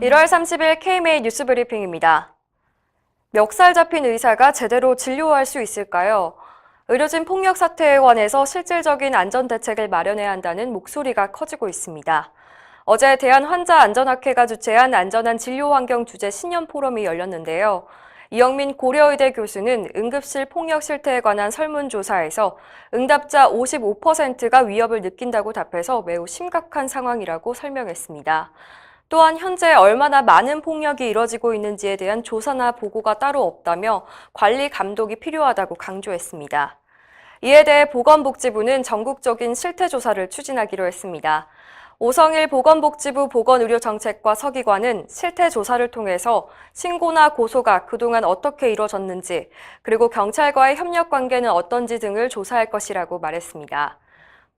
1월 30일 KMA 뉴스 브리핑입니다. 멱살 잡힌 의사가 제대로 진료할 수 있을까요? 의료진 폭력 사태에 관해서 실질적인 안전 대책을 마련해야 한다는 목소리가 커지고 있습니다. 어제 대한환자안전학회가 주최한 안전한 진료 환경 주제 신년 포럼이 열렸는데요. 이영민 고려의대 교수는 응급실 폭력 실태에 관한 설문조사에서 응답자 55%가 위협을 느낀다고 답해서 매우 심각한 상황이라고 설명했습니다. 또한 현재 얼마나 많은 폭력이 이뤄지고 있는지에 대한 조사나 보고가 따로 없다며 관리 감독이 필요하다고 강조했습니다. 이에 대해 보건복지부는 전국적인 실태조사를 추진하기로 했습니다. 오성일 보건복지부 보건의료정책과 서기관은 실태조사를 통해서 신고나 고소가 그동안 어떻게 이루어졌는지, 그리고 경찰과의 협력 관계는 어떤지 등을 조사할 것이라고 말했습니다.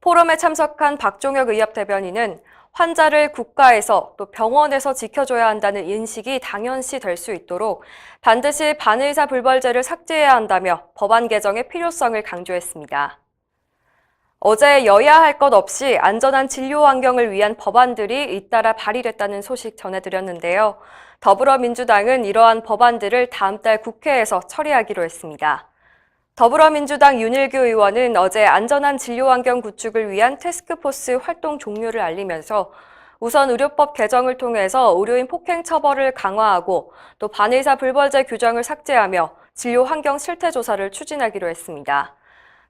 포럼에 참석한 박종혁 의협 대변인은 환자를 국가에서 또 병원에서 지켜줘야 한다는 인식이 당연시 될 수 있도록 반드시 반의사 불벌죄를 삭제해야 한다며 법안 개정의 필요성을 강조했습니다. 어제 여야 할 것 없이 안전한 진료 환경을 위한 법안들이 잇따라 발의됐다는 소식 전해드렸는데요. 더불어민주당은 이러한 법안들을 다음 달 국회에서 처리하기로 했습니다. 더불어민주당 윤일규 의원은 어제 안전한 진료 환경 구축을 위한 태스크포스 활동 종료를 알리면서 우선 의료법 개정을 통해서 의료인 폭행 처벌을 강화하고 또 반의사 불벌죄 규정을 삭제하며 진료 환경 실태 조사를 추진하기로 했습니다.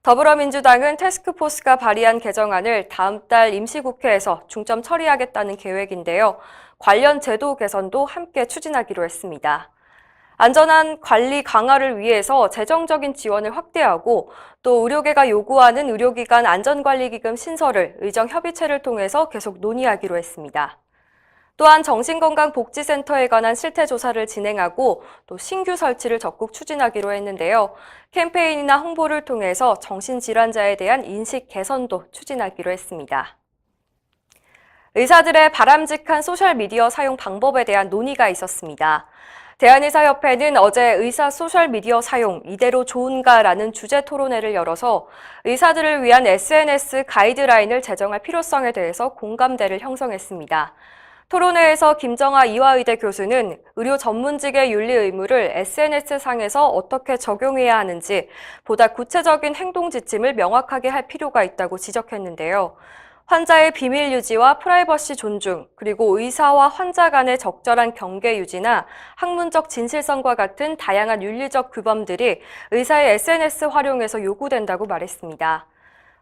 더불어민주당은 태스크포스가 발의한 개정안을 다음 달 임시국회에서 중점 처리하겠다는 계획인데요. 관련 제도 개선도 함께 추진하기로 했습니다. 안전한 관리 강화를 위해서 재정적인 지원을 확대하고 또 의료계가 요구하는 의료기관 안전관리기금 신설을 의정협의체를 통해서 계속 논의하기로 했습니다. 또한 정신건강복지센터에 관한 실태 조사를 진행하고 또 신규 설치를 적극 추진하기로 했는데요. 캠페인이나 홍보를 통해서 정신질환자에 대한 인식 개선도 추진하기로 했습니다. 의사들의 바람직한 소셜미디어 사용 방법에 대한 논의가 있었습니다. 대한의사협회는 어제 의사 소셜미디어 사용 이대로 좋은가라는 주제 토론회를 열어서 의사들을 위한 SNS 가이드라인을 제정할 필요성에 대해서 공감대를 형성했습니다. 토론회에서 김정아 이화의대 교수는 의료 전문직의 윤리 의무를 SNS상에서 어떻게 적용해야 하는지 보다 구체적인 행동 지침을 명확하게 할 필요가 있다고 지적했는데요. 환자의 비밀 유지와 프라이버시 존중, 그리고 의사와 환자 간의 적절한 경계 유지나 학문적 진실성과 같은 다양한 윤리적 규범들이 의사의 SNS 활용에서 요구된다고 말했습니다.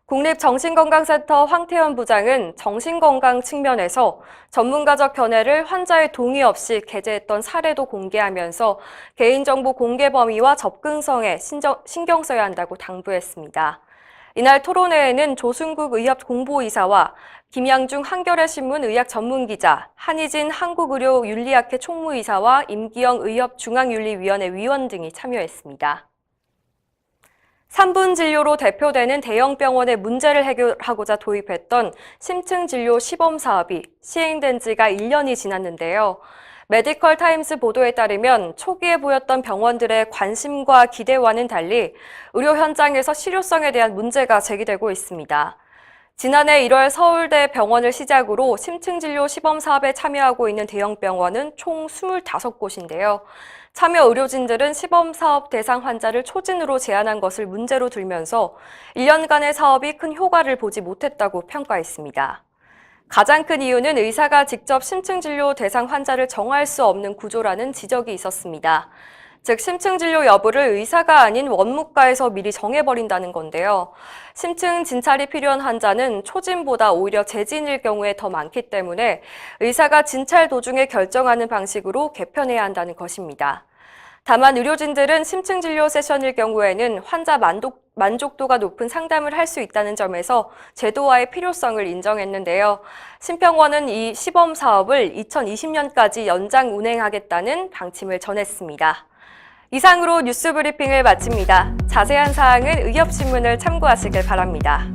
국립정신건강센터 황태현 부장은 정신건강 측면에서 전문가적 견해를 환자의 동의 없이 게재했던 사례도 공개하면서 개인정보 공개 범위와 접근성에 신경 써야 한다고 당부했습니다. 이날 토론회에는 조승국 의협 공보이사와 김양중 한겨레 신문 의학 전문기자, 한희진 한국의료윤리학회 총무이사와 임기영 의협 중앙윤리위원회 위원 등이 참여했습니다. 3분 진료로 대표되는 대형 병원의 문제를 해결하고자 도입했던 심층 진료 시범 사업이 시행된 지가 1년이 지났는데요. 메디컬 타임스 보도에 따르면 초기에 보였던 병원들의 관심과 기대와는 달리 의료 현장에서 실효성에 대한 문제가 제기되고 있습니다. 지난해 1월 서울대 병원을 시작으로 심층 진료 시범 사업에 참여하고 있는 대형 병원은 총 25곳인데요. 참여 의료진들은 시범 사업 대상 환자를 초진으로 제한한 것을 문제로 들면서 1년간의 사업이 큰 효과를 보지 못했다고 평가했습니다. 가장 큰 이유는 의사가 직접 심층 진료 대상 환자를 정할 수 없는 구조라는 지적이 있었습니다. 즉 심층 진료 여부를 의사가 아닌 원무과에서 미리 정해버린다는 건데요. 심층 진찰이 필요한 환자는 초진보다 오히려 재진일 경우에 더 많기 때문에 의사가 진찰 도중에 결정하는 방식으로 개편해야 한다는 것입니다. 다만 의료진들은 심층 진료 세션일 경우에는 환자 만족, 만족도가 높은 상담을 할 수 있다는 점에서 제도화의 필요성을 인정했는데요. 심평원은 이 시범 사업을 2020년까지 연장 운행하겠다는 방침을 전했습니다. 이상으로 뉴스 브리핑을 마칩니다. 자세한 사항은 의협신문을 참고하시길 바랍니다.